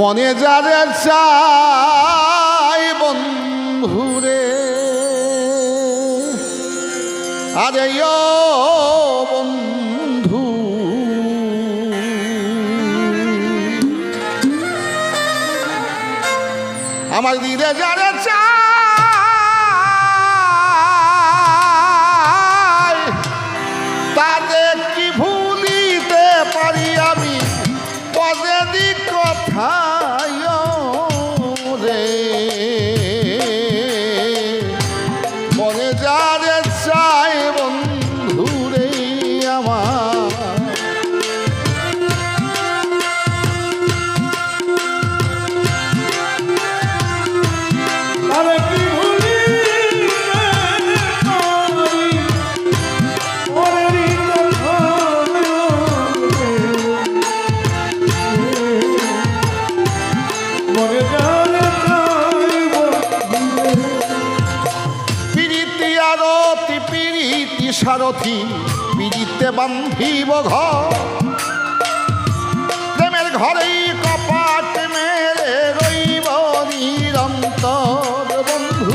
মনে যারে চাই বন্ধুরে। আরে ও সারথি পিড়িতে বান্ধিব ঘর। প্রেমের ঘরেই কপাট মেরে রইব নিরন্তর বন্ধু।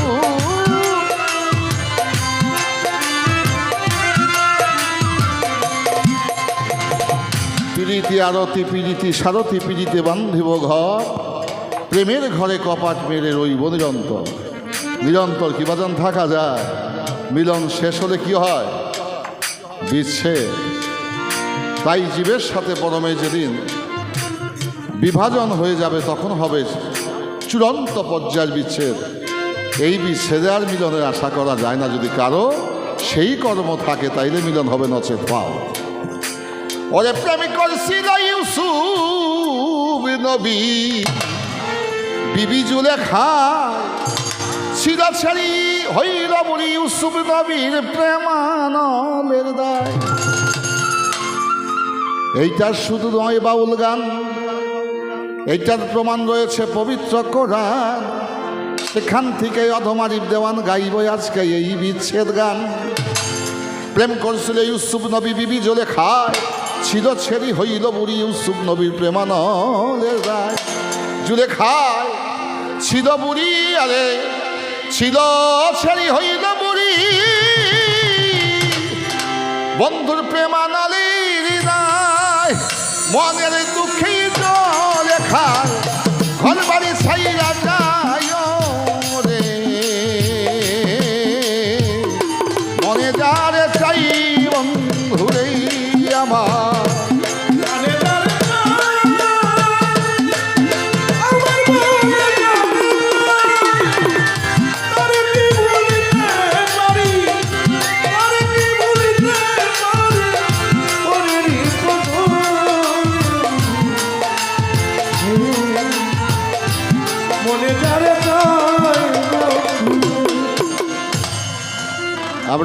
পিড়িতি আরতি, পিড়িতি সারথি, পিড়িতে বান্ধিব ঘর। প্রেমের ঘরে কপাট মেরে রইব নিরন্তর। নিরন্তর কি বাজান থাকা যায়? মিলন শেষ হলে কি হয়? বিচ্ছেদ। তাই জীবের সাথে পরমে যেদিন বিভাজন হয়ে যাবে, তখন হবে চূড়ান্ত পর্যায়ের বিচ্ছেদ। এই বিচ্ছেদে আর মিলনের আশা করা যায় না। যদি কারও সেই কর্ম থাকে, তাইলে মিলন হবে নচেত পাও। ওরে প্রেমিক করছিল নবী, বিবি জুলে খায় সিরা ছাড়ি হইল বলি ইউসুফ নবীর প্রেমানলের দায়। এইটার শুধু নয় বাউল গান, এইটার প্রমাণ রয়েছে পবিত্র কোরআন। সেখান থেকে অধমারিব দেওয়ান গাইব আজকে এই বিচ্ছেদ গান। প্রেম করছিল ইউসুফ নবী বিবি জলে খায়, ছিল ছেড়ি হইল বুড়ি ইউসুফ নবীর প্রেমানলের দায়। জুলে খায়, ছিল বুড়ি আরে ছিল ছেড়ি হইল মুড়ি। বন্ধুর প্রেমানালি মনের দুঃখী লেখা ঘর বাড়ি ছাইরা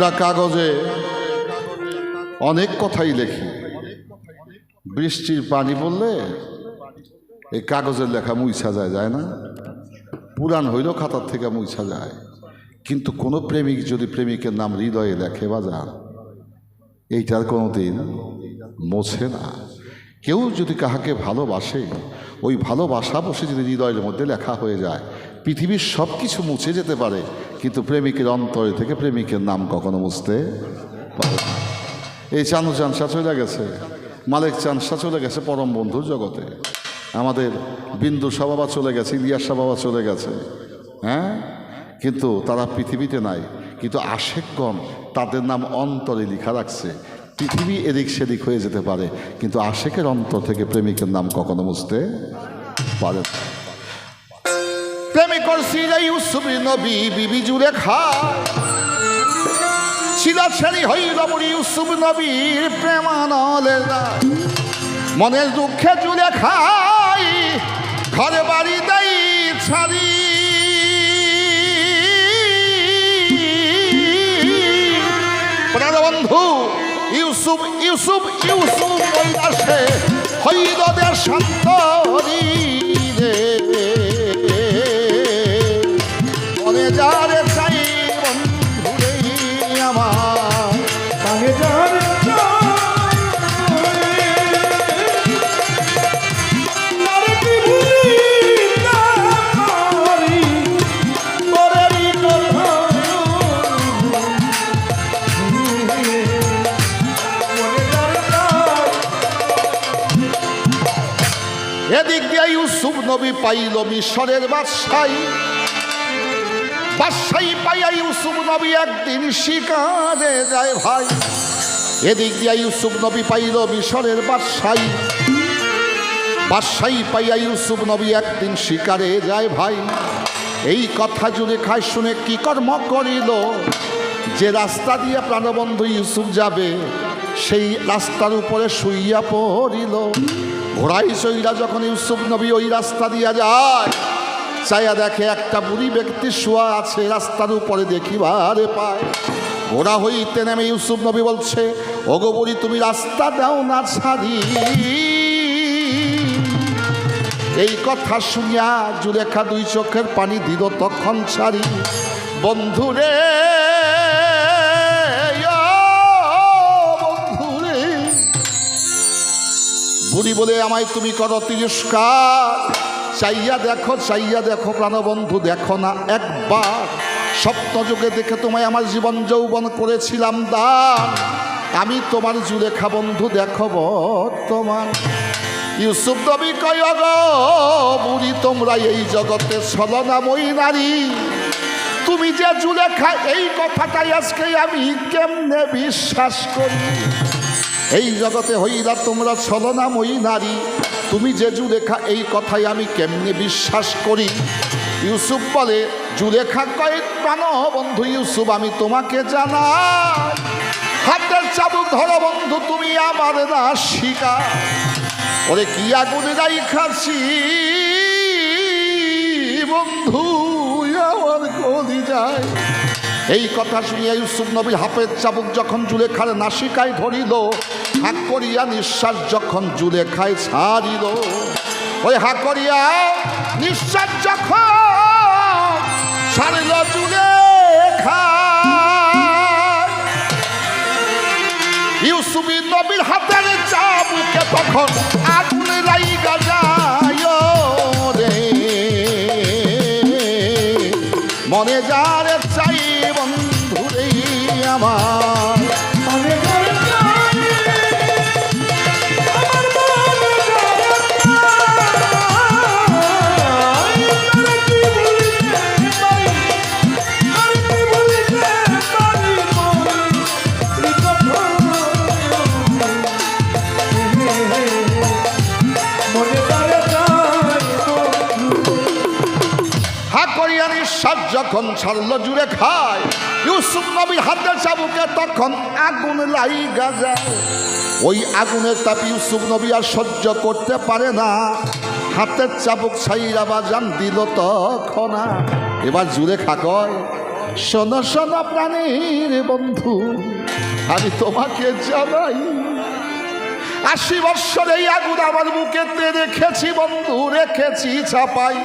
আমরা কাগজে অনেক কথাই লেখি। বৃষ্টির পানি পড়লে এই কাগজের লেখা মুইছা যায় যায় না? পুরাণ হইল খাতার থেকে মুইছা যায়। কিন্তু কোনো প্রেমিক যদি প্রেমিকের নাম হৃদয়ে লেখে বা যান এইটার কোনো দিন মোছে না। কেউ যদি কাহাকে ভালোবাসে, ওই ভালোবাসা বসে যদি হৃদয়ের মধ্যে লেখা হয়ে যায়, পৃথিবীর সব কিছু মুছে যেতে পারে, কিন্তু প্রেমিকের অন্তরে থেকে প্রেমিকের নাম কখনো মুছতে পারে। এই চানু চানসা চলে গেছে, মালিক চানসা চলে গেছে পরম বন্ধুর জগতে। আমাদের বিন্দু বাবা চলে গেছে, ইলিয়াস বাবা চলে গেছে হ্যাঁ? কিন্তু তারা পৃথিবীতে নাই, কিন্তু আশেকগণ তাদের নাম অন্তরে লিখা রাখছে। পৃথিবী এদিক সেদিক হয়ে যেতে পারে, কিন্তু আশেকের অন্তর থেকে প্রেমিকের নাম কখনো বুঝতে পারে না। প্রেমিকর সিরা ইউসুফ নবী বিবি জুড়ে খায় সিরা ছেড়ি হইল বুড়ি ইউসুফ নবীর প্রেমানলের দায়। মনের দুঃখে জুড়ে খাই ঘরে বাড়ি দেই ছাড়ি বন্ধু ইউসুফ ইউসুফ ইউসুফ কৈলাসে হইল দের শান্তরি নবী পাইল মিশরের বাদশাই বাদশাই পাইয়া ইউসুফ নবী একদিন শিকারে যায় ভাই। এদিক দিয়ে ইউসুফ নবী পাইল মিশরের বাদশাই বাদশাই পাইয়া ইউসুফ নবী একদিন শিকারে যায় ভাই। এই কথা জুড়ে খায় শুনে কি কর্ম করিল? যে রাস্তা দিয়ে প্রাণবন্ধু ইউসুফ যাবে সেই রাস্তার উপরে শুইয়া পড়িল। ঘোড়াই সইরা যখন ইউসুফ নবী ওই রাস্তা দিয়া যায়, চাইয়া দেখে একটা বুড়ি ব্যক্তি শোয়া আছে, রাস্তার উপরে দেখিবারে পায়। ঘোড়া হইতে নেমে ইউসুফ নবী বলছে, ওগো বুড়ি, তুমি রাস্তা দাও না, ছাড়ি। এই কথা শুনিয়া জুলেখা দুই চোখের পানি দিল, তখন ছাড়ি। বন্ধুরে বুড়ি বলে আমায় তুমি করো তিরস্কার। চাইয়া দেখো চাইয়া দেখো প্রাণবন্ধু, দেখো না একবার। স্বপ্ন যুগে দেখে তোমায় আমার জীবন যৌবন করেছিলাম দান। আমি তোমার জুলেখা বন্ধু, দেখো বর্তমান। ইউসুফ নবী কয় বুড়ি, তোমরা এই জগতে ছলনাময়ী নারী। তুমি যে জুলেখা, এই কথাটাই আজকে আমি কেমনে বিশ্বাস করি? এই জগতে হইলা তোমরা ছলনাময়ী নারী। তুমি যে জুলেখা এই কথাই আমি কেমনে বিশ্বাস করি? ইউসুফ বলে জুলেখা কয়েক প্রাণ বন্ধু ইউসুফ, আমি তোমাকে জানাই। হাতের চাবুক ধরো বন্ধু, তুমি আমার না শিকা ওরে কি আগুনে যাই খাচ্ছি বন্ধু, আমার গলি যায়। এই কথা শুনিয়া ইউসুফ নবী হাফের চাবুক যখন জুলেখার নাসিকায় ধরিল হাক করিয়া নিঃশ্বাস যখন জুলেখায় ছাড়িল। ওই হাক করিয়া নিঃশ্বাস যখন ছাড়িল জুলেখা ইউসুফি নবীর হাতের চাবুকে তখন আগুন লাইগা যায় রে। মনে যারে চাই বন্ধু রে আমার। নিঃশ্বাস যখন ছাড়লো জুড়ে খায়, ইউসুফ নবীর হাতের চাবুকে তখন আগুন লাইগা যায়। ওই আগুনের তাপ ইউসুফ নবী আর সহ্য করতে পারে না। হাতের চাবুক ছাইরা বা জান দিল তখন এবার জুড়ে খাকয় শোনো শোনো প্রাণীর বন্ধু, আমি তোমাকে জানাই, আশি বৎসর এই আগুন আমার বুকেতে রেখেছি বন্ধু, রেখেছি চাপাই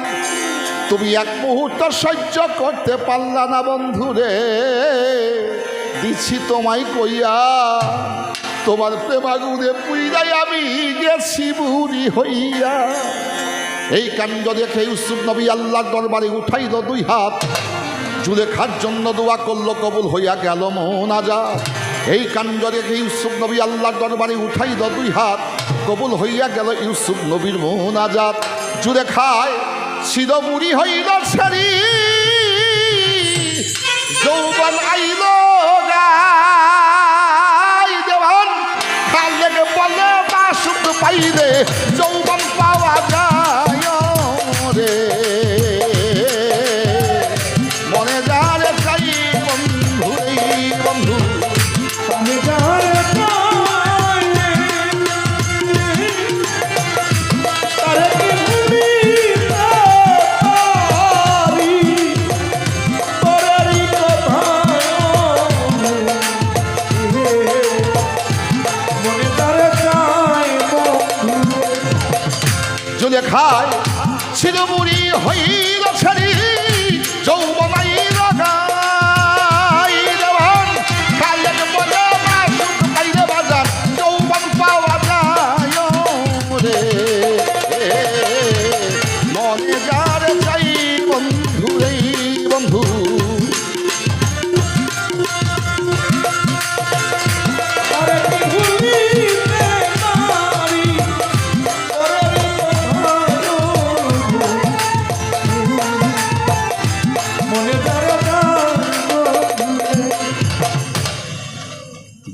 তুমি এক মুহূর্ত সহ্য করতে পারলা না বন্ধু রে দিছি তোমায় কইয়া, তোমার প্রেমাগুনে পুইরাই আমি গেছি বুড়ি হইয়া। এই কাণ্ড দেখে ইউসুফ নবী আল্লাহর দরবারে উঠাইল দুই হাত। জুলেখার জন্য দোয়া করল, কবুল হইয়া গেল মোনাজা এই কাণ্ড দেখে ইউসুফ নবী আল্লাহর দরবারে উঠাইল দুই হাত। কবুল হইয়া গেল ইউসুফ নবীর মোনাজাত জুড়ে খায় বুড়ি হইল সারি যৌবন আইল দেওয়ান। কাল বলে বা সুখ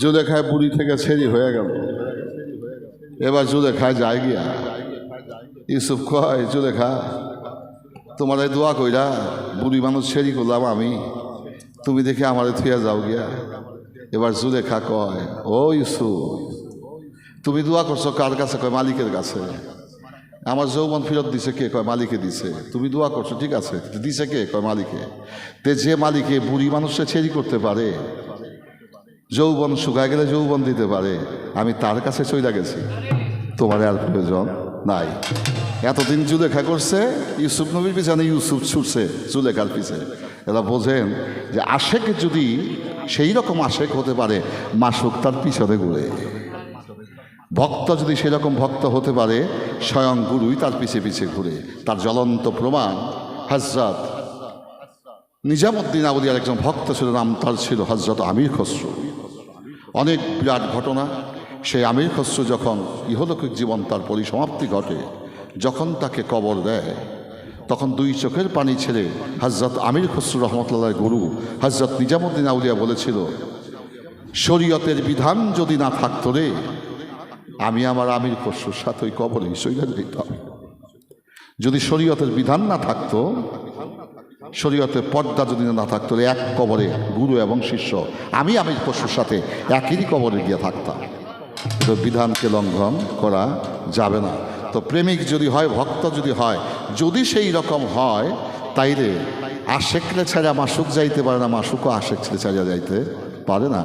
জুলেখায় বুড়ি থেকে ছেড়ি হয়ে গেল। এবার জুলেখায় যায় গিয়া, ইউসুফ কয় জুলেখা তোমার এই দোয়া কইরা বুড়ি মানুষ ছেড়ি করলাম আমি। তুমি দেখে আমার থুয়া যাও গিয়া। এবার জুলেখা কয়, ও ইউসুফ, তুমি দোয়া করছ কার কাছে? কয়, মালিকের কাছে। আমার যৌবন ফেরত দিছে কে? কয়, মালিকে দিছে। তুমি দোয়া করছ, ঠিক আছে। দিছে কে? কয়, মালিকে। তে যে মালিকে বুড়ি মানুষকে ছেড়ি করতে পারে যৌবন শুকায় গেলে যৌবন দিতে পারে। আমি তার কাছে চইলা গেছি। তোমার আর প্রয়োজন নাই। এতদিন জুলেখা করছে, ইউসুফ নবীর পিছনে ইউসুফ ছুটছে জুলেখার পিছে। এরা বোঝেন যে আশেক যদি সেই রকম আশেক হতে পারে, মাসুক তার পিছনে ঘুরে। ভক্ত যদি সেরকম ভক্ত হতে পারে, স্বয়ং গুরুই তার পিছে পিছে ঘুরে। তার জ্বলন্ত প্রমাণ হজরত নিজামুদ্দিন আবুদিয়ার একজন ভক্ত ছিল, নাম তার ছিল হজরত আমির খসরু। অনেক বিরাট ঘটনা। সেই আমির খসরু যখন ইহলৌকিক জীবন তার পরিসমাপ্তি ঘটে, যখন তাকে কবর দেয়, তখন দুই চোখের পানি ছেড়ে হজরত আমির খসরু রহমতুল্লাহ গুরু হজরত নিজামুদ্দিন আউলিয়া বলেছিল, শরীয়তের বিধান যদি না থাকতো রে, আমি আমার আমির খসরুর সাথে ওই কবরেই সইলা যেতাম যদি শরীয়তের বিধান না থাকতো শরীয়তের পর্দা যদি না থাকতো এক কবরে গুরু এবং শিষ্য, আমি আমি পশুর সাথে একই কবরে গিয়ে থাকতাম। তো বিধানকে লঙ্ঘন করা যাবে না। তো প্রেমিক যদি হয়, ভক্ত যদি হয়, যদি সেই রকম হয়, তাইলে আশেকলে ছাড়া মাসুক যাইতে পারে না, মাসুকও আশেক ছেড়ে ছাড়া যাইতে পারে না।